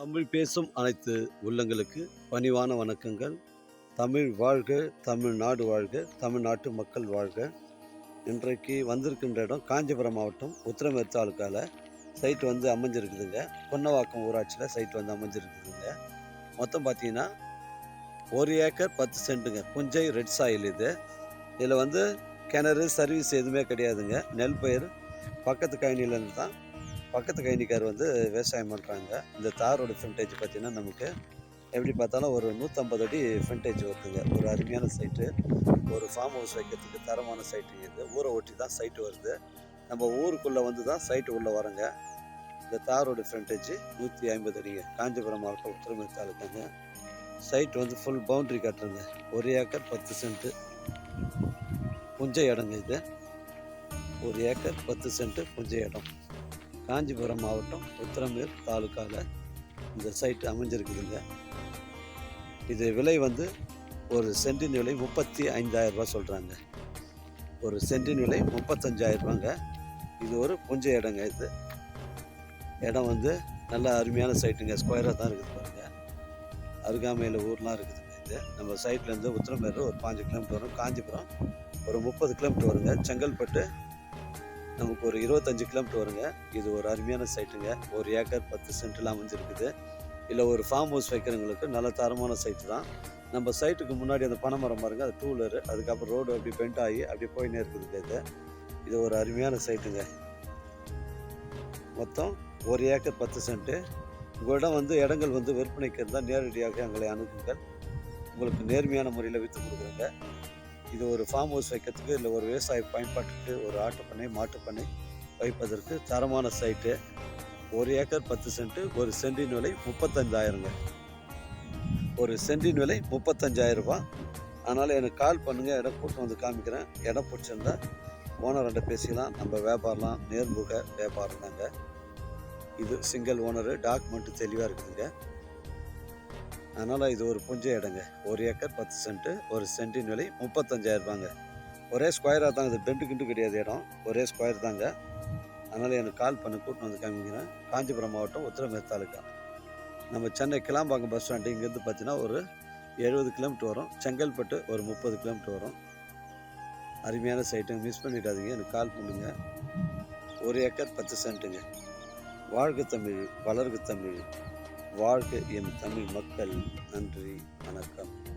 தமிழ் பேசும் அனைத்து உள்ளங்களுக்கு பணிவான வணக்கங்கள். தமிழ் வாழ்க தமிழ்நாடு வாழ்க தமிழ்நாட்டு மக்கள் வாழ்க. இன்றைக்கு வந்திருக்கின்ற இடம் காஞ்சிபுரம் மாவட்டம் உத்திரமேர் தாலுக்காவில் சைட் வந்து அமைஞ்சிருக்குதுங்க. பொன்னவாக்கம் ஊராட்சியில் சைட் வந்து அமைஞ்சிருக்குதுங்க. மொத்தம் பார்த்தீங்கன்னா ஒரு ஏக்கர் பத்து சென்ட்டுங்க. புஞ்சை ரெட் சாயில் இது. இதில் வந்து கிணறு சர்வீஸ் எதுவுமே கிடையாதுங்க. நெல் பயிர் பக்கத்து கழனிலேருந்து தான் பக்கத்து கைனிக்கார் வந்து விவசாயம் பண்ணுறாங்க இந்த தாரோட ஃப்ரண்டேஜ் பார்த்தீங்கன்னா நமக்கு எப்படி பார்த்தாலும் ஒரு நூற்றம்பது அடி ஃப்ரண்டேஜ் வருதுங்க. ஒரு அருமையான சைட்டு ஒரு ஃபார்ம் ஹவுஸ் வைக்கிறதுக்கு தரமான சைட்டுங்க இது. ஊரை ஒட்டி தான் சைட்டு வருது. நம்ம ஊருக்குள்ளே வந்து தான் சைட்டு உள்ளே வரோங்க இந்த தாரோட ஃப்ரண்டேஜ் நூற்றி ஐம்பது அடிங்க. காஞ்சிபுரம் மாவட்டம் உத்திரமேர் தாலுக்காங்க. சைட் வந்து ஃபுல் பவுண்ட்ரி கட்டுறங்க. ஒரு ஏக்கர் பத்து சென்ட்டு புஞ்ச இடங்க இது. ஒரு ஏக்கர் பத்து சென்ட்டு புஞ்சை இடம். காஞ்சிபுரம் மாவட்டம் உத்திரமேர் தாலுக்காவில் இந்த சைட் அமைஞ்சிருக்குதுங்க. இது விலை வந்து ஒரு சென்டின் விலை முப்பத்தி ஐந்தாயிரம் சொல்கிறாங்க ஒரு சென்டின் விலை முப்பத்தஞ்சாயிரம் ரூபாங்க. இது ஒரு புஞ்சை இடங்க இது. இடம் வந்து நல்லா அருமையான சைட்டுங்க ஸ்கொயராக தான் இருக்குது பாருங்க. அருகாமையில் ஊர்லாம் இருக்குதுங்க இது நம்ம சைட்லேருந்து உத்திரமேர் ஒரு பாஞ்சு கிலோமீட்டர் வரும். காஞ்சிபுரம் ஒரு முப்பது கிலோமீட்டர் வருங்க. செங்கல்பட்டு நமக்கு ஒரு இருபத்தஞ்சு கிலோமீட்டர் வருங்க. இது ஒரு அருமையான சைட்டுங்க ஒரு ஏக்கர் பத்து சென்ட்டில் அமைஞ்சிருக்குது. இல்லை ஒரு ஃபார்ம் ஹவுஸ் வைக்கிறவங்களுக்கு நல்ல தரமான சைட்டு தான். நம்ம சைட்டுக்கு முன்னாடி அந்த பனைமரம் பாருங்க அது டூ வீலரு அதுக்கப்புறம் ரோடு அப்படி பெண்ட் ஆகி அப்படியே போயினே இருக்குது இது. இது ஒரு அருமையான சைட்டுங்க மொத்தம் ஒரு ஏக்கர் பத்து சென்ட்டு உங்களிடம் வந்து இடங்கள் வந்து விற்பனைக்கு இருந்தால் நேரடியாக எங்களை அணுகுங்கள். உங்களுக்கு நேர்மையான முறையில் விற்று கொடுக்குறேங்க. இது ஒரு ஃபார்ம் ஹவுஸ் வைக்கிறதுக்கு இல்லை ஒரு விவசாய பயன்பாட்டுக்கு ஒரு ஆட்டுப்பண்ணை மாட்டுப்பண்ணை வைப்பதற்கு தரமான சைட்டு ஒரு ஏக்கர் பத்து சென்ட்டு ஒரு சென்டின் விலை முப்பத்தஞ்சாயிரங்க. ஒரு சென்டின் விலை முப்பத்தஞ்சாயிரம் அதனால் எனக்கு கால் பண்ணுங்கள் இடம் கூட்டம் வந்து காமிக்கிறேன். இடம் பிடிச்சிருந்தா ஓனர்கிட்ட பேசிக்கலாம். நம்ம வியாபாரம்லாம் நேர்முக வியாபாரம் தாங்க. இது சிங்கிள் ஓனரு டாக்குமெண்ட்டு தெளிவாக இருக்குதுங்க. அதனால் இது ஒரு புஞ்ச இடங்க. ஒரு ஏக்கர் பத்து சென்ட்டு ஒரு சென்ட்டின் விலை முப்பத்தஞ்சாயிரம் ரூபாங்க. ஒரே ஸ்கொயராக தாங்க இது பெண்டு கிண்டு கிடையாது இடம். ஒரே ஸ்கொயர் தாங்க. அதனால் எனக்கு கால் பண்ணி கூட்டின்னு வந்து காமிக்கிறேன். காஞ்சிபுரம் மாவட்டம் உத்தரமேர் தாலுக்கா நம்ம சென்னை கிளாம்பாக்கம் பஸ் ஸ்டாண்டு இங்கேருந்து பார்த்தீங்கன்னா ஒரு எழுபது கிலோமீட்டர் வரும். செங்கல்பட்டு ஒரு முப்பது கிலோமீட்டர் வரும். அருமையான சைட்டுங்க மிஸ் பண்ணிடாதீங்க. எனக்கு கால் பண்ணுங்கள் ஒரு ஏக்கர் பத்து சென்ட்டுங்க. வாழ்க தமிழ் வளர்க தமிழ். வாழ்க என் தமிழ் மக்கள். நன்றி வணக்கம்.